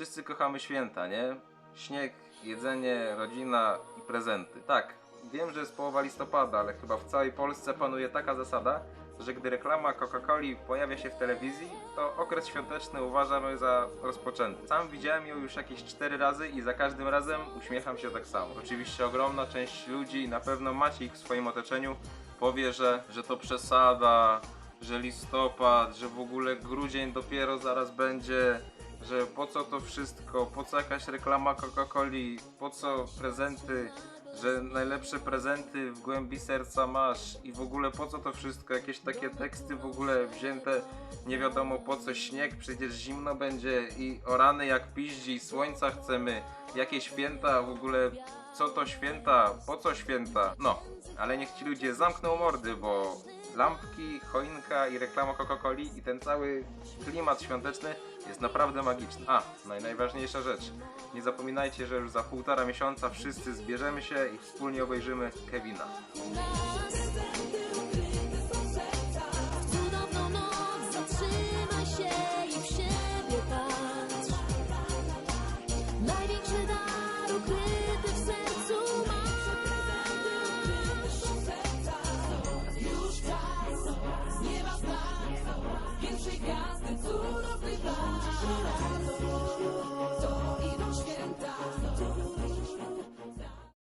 Wszyscy kochamy święta, nie? Śnieg, jedzenie, rodzina i prezenty. Tak, wiem, że jest połowa listopada, ale chyba w całej Polsce panuje taka zasada, że gdy reklama Coca-Coli pojawia się w telewizji, to okres świąteczny uważamy za rozpoczęty. Sam widziałem ją już jakieś 4 razy i za każdym razem uśmiecham się tak samo. Oczywiście ogromna część ludzi, na pewno macie ich w swoim otoczeniu, powie, że, że to przesada, że listopad, że w ogóle grudzień dopiero zaraz będzie, że po co to wszystko, po co jakaś reklama Coca-Coli, po co prezenty, że najlepsze prezenty w głębi serca masz i w ogóle po co to wszystko, jakieś takie teksty w ogóle wzięte, nie wiadomo po co, śnieg, przecież zimno będzie i o rany jak piździ, słońca chcemy, jakie święta, w ogóle co to święta, po co święta, no, ale niech ci ludzie zamkną mordy, bo lampki, choinka i reklama Coca-Coli i ten cały klimat świąteczny jest naprawdę magiczny. A, no i najważniejsza rzecz. Nie zapominajcie, że już za półtora miesiąca wszyscy zbierzemy się i wspólnie obejrzymy Kevina.